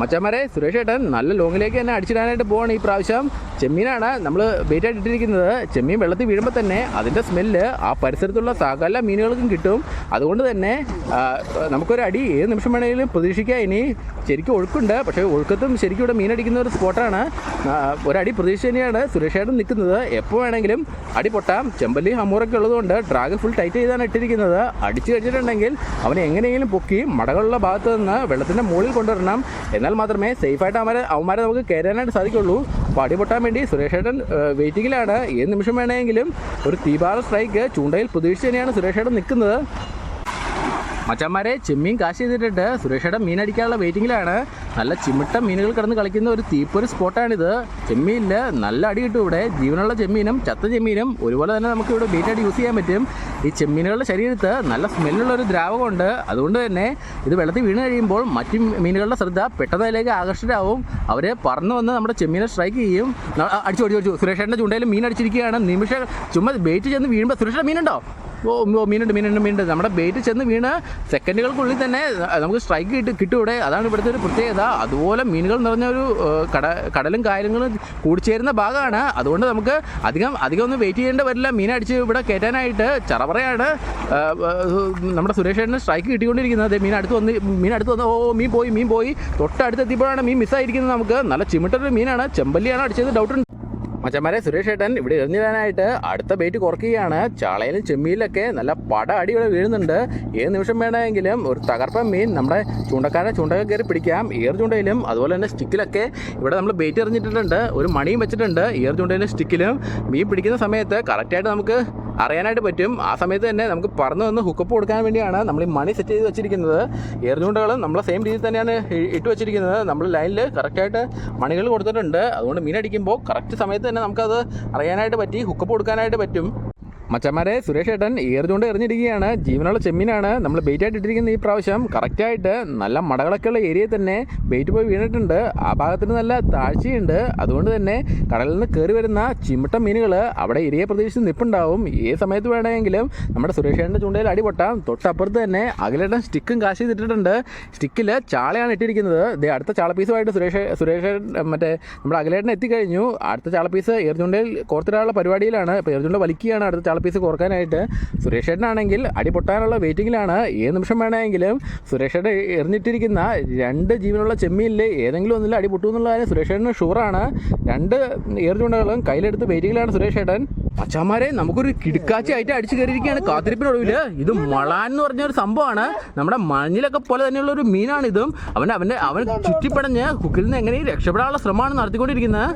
മച്ചന്മാരെ സുരേഷ് ഏട്ടൻ നല്ല ലോങ്ങിലേക്ക് തന്നെ അടിച്ചിടാനായിട്ട് പോവാണ് ഈ പ്രാവശ്യം. ചെമ്മീനാണ് നമ്മൾ ബെയിറ്റായിട്ട് ഇട്ടിരിക്കുന്നത്. ചെമ്മീൻ വെള്ളത്തിൽ വീഴുമ്പോൾ തന്നെ അതിന്റെ സ്മെല്ല് ആ പരിസരത്തുള്ള സകല മീനുകൾക്കും കിട്ടും. അതുകൊണ്ട് തന്നെ നമുക്കൊരു അടി ഏത് നിമിഷം വേണമെങ്കിലും പ്രതീക്ഷിക്കാം. ഇനി ശരിക്കും ഒഴുക്കുണ്ട്. പക്ഷേ ഒഴുക്കത്തും ശരിക്കും ഇവിടെ മീനടിക്കുന്ന ഒരു സ്പോട്ടാണ് ഒരടി പ്രതീക്ഷ തന്നെയാണ് സുരക്ഷയായിട്ട് നിൽക്കുന്നത്. എപ്പോൾ വേണമെങ്കിലും അടി പൊട്ടാം. ചെമ്പല്ലി ഹമ്മൂറൊക്കെ ഉള്ളതുകൊണ്ട് ഡ്രാഗൺ ഫുൾ ടൈറ്റ് ചെയ്താണ് ഇട്ടിരിക്കുന്നത്. അടിച്ചു കഴിഞ്ഞിട്ടുണ്ടെങ്കിൽ അവനെ എങ്ങനെയെങ്കിലും പൊക്കി മടകളുള്ള ഭാഗത്ത് നിന്ന് വെള്ളത്തിന്റെ മുകളിൽ കൊണ്ടുവരണം. എന്നാൽ മാത്രമേ സേഫായിട്ട് അവരെ അവന്മാരെ നമുക്ക് കയറാനായിട്ട് സാധിക്കുള്ളൂ. അടി പൊട്ടാൻ വേണ്ടി സുരേഷ് ഏട്ടൻ വെയിറ്റിങ്ങിലാണ് ഏത് നിമിഷം വേണമെങ്കിലും ഒരു തീപാറ സ്ട്രൈക്ക് ചൂണ്ടയിൽ പ്രതീക്ഷിച്ച് തന്നെയാണ് സുരേഷ് ഏട്ടൻ നിൽക്കുന്നത്. മച്ചന്മാരെ ചെമ്മീൻ കാശ് ചെയ്തിട്ടിട്ട് സുരേഷയുടെ മീൻ അടിക്കാനുള്ള വെയിറ്റിങ്ങിലാണ് നല്ല ചിമിട്ട മീനുകൾ കിടന്ന് കളിക്കുന്ന ഒരു തീപ്പൊരു സ്പോട്ടാണിത്. ചെമ്മീനിൽ നല്ല അടി കിട്ടും ഇവിടെ. ജീവനുള്ള ചെമ്മീനും ചത്ത ചെമ്മീനും ഒരുപോലെ തന്നെ നമുക്ക് ഇവിടെ ബീറ്റായിട്ട് യൂസ് ചെയ്യാൻ പറ്റും. ഈ ചെമ്മീനുകളുടെ ശരീരത്ത് നല്ല സ്മെല്ലുള്ള ഒരു ദ്രാവകമുണ്ട്. അതുകൊണ്ട് തന്നെ ഇത് വെള്ളത്തിൽ വീണ് കഴിയുമ്പോൾ മറ്റു മീനുകളുടെ ശ്രദ്ധ പെട്ടെന്ന് അതിലേക്ക് ആകർഷകരാവും അവർ പറന്ന് വന്ന് നമ്മുടെ ചെമ്മീനെ സ്ട്രൈക്ക് ചെയ്യും. അടിച്ചു അടിച്ചു സുരേഷേട്ടന്റെ ചൂണ്ടയിൽ മീൻ അടിച്ചിരിക്കുകയാണ് നിമിഷം ചുമ്മാ ബെയ്റ്റ് ചെന്ന് വീഴുമ്പോൾ സുരേഷയുടെ മീനുണ്ടോ? ഓ മീനുണ്ട് മീനുണ്ട് മീനുണ്ട്. നമ്മുടെ ബേറ്റ് ചെന്ന് വീണ് സെക്കൻഡുകൾക്കുള്ളിൽ തന്നെ നമുക്ക് സ്ട്രൈക്ക് കിട്ടി കിട്ടും ഇവിടെ അതാണ് ഇവിടുത്തെ ഒരു പ്രത്യേകത. അതുപോലെ മീനുകൾ നിറഞ്ഞ ഒരു കട കടലും കായലുകളും കൂടിച്ചേരുന്ന ഭാഗമാണ്. അതുകൊണ്ട് നമുക്ക് അധികം അധികം ഒന്നും വെയിറ്റ് ചെയ്യേണ്ട വരില്ല. മീൻ അടിച്ച് ഇവിടെ കയറ്റാനായിട്ട് ചറവറയാണ്. നമ്മുടെ സുരേഷേട്ടന് സ്ട്രൈക്ക് കിട്ടിക്കൊണ്ടിരിക്കുന്നത്. മീൻ അടുത്ത് വന്ന് മീൻ അടുത്ത് വന്ന് ഓ മീൻ പോയി മീൻ പോയി. തൊട്ടടുത്ത് എത്തിയപ്പോഴാണ് മീൻ മിസ്സായിരിക്കുന്നത് നമുക്ക്. നല്ല ചിമിട്ടൊരു മീനാണ്. ചെമ്പല്ലിയാണ് അടിച്ചത്. ഡൗട്ടുണ്ട് മച്ചന്മാരെ സുരേഷ് ഏട്ടൻ ഇവിടെ എറിഞ്ഞിടാനായിട്ട് അടുത്ത ബേറ്റ് കുറയ്ക്കുകയാണ്. ചാളയിലും ചെമ്മീനിലൊക്കെ നല്ല പട അടി ഇവിടെ വീഴുന്നുണ്ട്. ഏത് നിമിഷം വേണമെങ്കിലും ഒരു തകർപ്പൻ മീൻ നമ്മുടെ ചൂണ്ടക്കാരെ ചൂണ്ടകൾ കയറി പിടിക്കാം. ഏർ ചൂണ്ടയിലും അതുപോലെ തന്നെ സ്റ്റിക്കിലൊക്കെ ഇവിടെ നമ്മൾ ബേറ്റ് എറിഞ്ഞിട്ടുണ്ട്. ഒരു മണിയും വെച്ചിട്ടുണ്ട്. ഏർ ചൂണ്ടയിലും സ്റ്റിക്കിലും മീൻ പിടിക്കുന്ന സമയത്ത് കറക്റ്റായിട്ട് നമുക്ക് അറിയാനായിട്ട് പറ്റും. ആ സമയത്ത് തന്നെ നമുക്ക് പറന്ന് വന്ന് ഹുക്കപ്പ് കൊടുക്കാൻ വേണ്ടിയാണ് നമ്മൾ ഈ മണി സെറ്റ് ചെയ്ത് വെച്ചിരിക്കുന്നത്. എറിഞ്ഞുകൊണ്ടുകളും നമ്മളെ സെയിം രീതിയിൽ തന്നെയാണ് ഇട്ട് വെച്ചിരിക്കുന്നത്. നമ്മൾ ലൈനിൽ കറക്റ്റായിട്ട് മണികൾ കൊടുത്തിട്ടുണ്ട്. അതുകൊണ്ട് മീനടിക്കുമ്പോൾ കറക്റ്റ് സമയത്ത് തന്നെ നമുക്കത് അറിയാനായിട്ട് പറ്റി ഹുക്കപ്പ് കൊടുക്കാനായിട്ട് പറ്റും. മച്ചന്മാരെ സുരേഷ് ഏട്ടൻ ഏറിഞ്ഞുകൊണ്ട് എറിഞ്ഞിരിക്കുകയാണ്. ജീവനുള്ള ചെമ്മീനാണ് നമ്മൾ ബെയ്റ്റ് ആയിട്ട് ഇട്ടിരിക്കുന്ന ഈ പ്രാവശ്യം. കറക്റ്റായിട്ട് നല്ല മടകളൊക്കെയുള്ള ഏരിയയിൽ തന്നെ ബെയ്റ്റ് പോയി വീണിട്ടുണ്ട്. ആ ഭാഗത്തിന് നല്ല താഴ്ചയുണ്ട്. അതുകൊണ്ട് തന്നെ കടലിൽ നിന്ന് കയറി വരുന്ന ചിമിട്ട മീനുകൾ അവിടെ ഇരയെ പ്രതീക്ഷിച്ച് നിൽപ്പുണ്ടാവും ഏത് സമയത്ത് വേണമെങ്കിലും നമ്മുടെ സുരേഷ് ഏട്ടന്റെ ചൂണ്ടയിൽ അടിപൊട്ടാം. തൊട്ടപ്പുറത്ത് തന്നെ അകലേട്ടൻ സ്റ്റിക്കും കാശ് ചെയ്തിട്ടുണ്ട് സ്റ്റിക്കിൽ ചാളയാണ് ഇട്ടിരിക്കുന്നത്. ഇതേ അടുത്ത ചാള പീസുമായിട്ട് സുരേഷ് സുരേഷ് മറ്റേ നമ്മുടെ അകലേട്ടൻ എത്തിക്കഴിഞ്ഞു. അടുത്ത ചാള പീസ് ഏർചൂണ്ടയിൽ കോർത്തിടാനുള്ള പരിപാടിയിലാണ്. ഇപ്പോൾ ഏർചൂണ്ട വലിക്കുകയാണ് അടുത്ത ചാള പീസ് കുറക്കാനായിട്ട് സുരേഷ് ഏട്ടനാണെങ്കിൽ അടി പൊട്ടാനുള്ള വെയിറ്റിങ്ങിലാണ്. ഏത് നിമിഷം വേണമെങ്കിലും സുരേഷ് ഏട്ടൻ എറിഞ്ഞിട്ടിരിക്കുന്ന രണ്ട് ജീവനുള്ള ചെമ്മീനിൽ ഏതെങ്കിലും ഒന്നിൽ അടി പൊട്ടു എന്നുള്ള കാര്യം സുരേഷ് ഏട്ടന് ഷുവറാണ് രണ്ട് എറിഞ്ഞുണ്ടകളും കയ്യിലെടുത്ത് വെയിറ്റിങ്ങിലാണ് സുരേഷ് ഏട്ടൻ. അച്ഛന്മാരെ നമുക്കൊരു കിടുക്കാച്ചി ആയിട്ട് അടിച്ചു കയറിയിരിക്കുകയാണ് കാത്തിരിപ്പിനൊടുവിൽ ഇത് മളാൻ എന്ന് പറഞ്ഞ ഒരു സംഭവമാണ്. നമ്മുടെ മഞ്ഞിലൊക്കെ പോലെ തന്നെയുള്ള ഒരു മീനാണ് ഇതും അവൻ അവന്റെ അവൻ ചുറ്റിപ്പടഞ്ഞ് കുക്കിൽ നിന്ന് എങ്ങനെയും രക്ഷപ്പെടാനുള്ള ശ്രമമാണ് നടത്തിക്കൊണ്ടിരിക്കുന്നത്.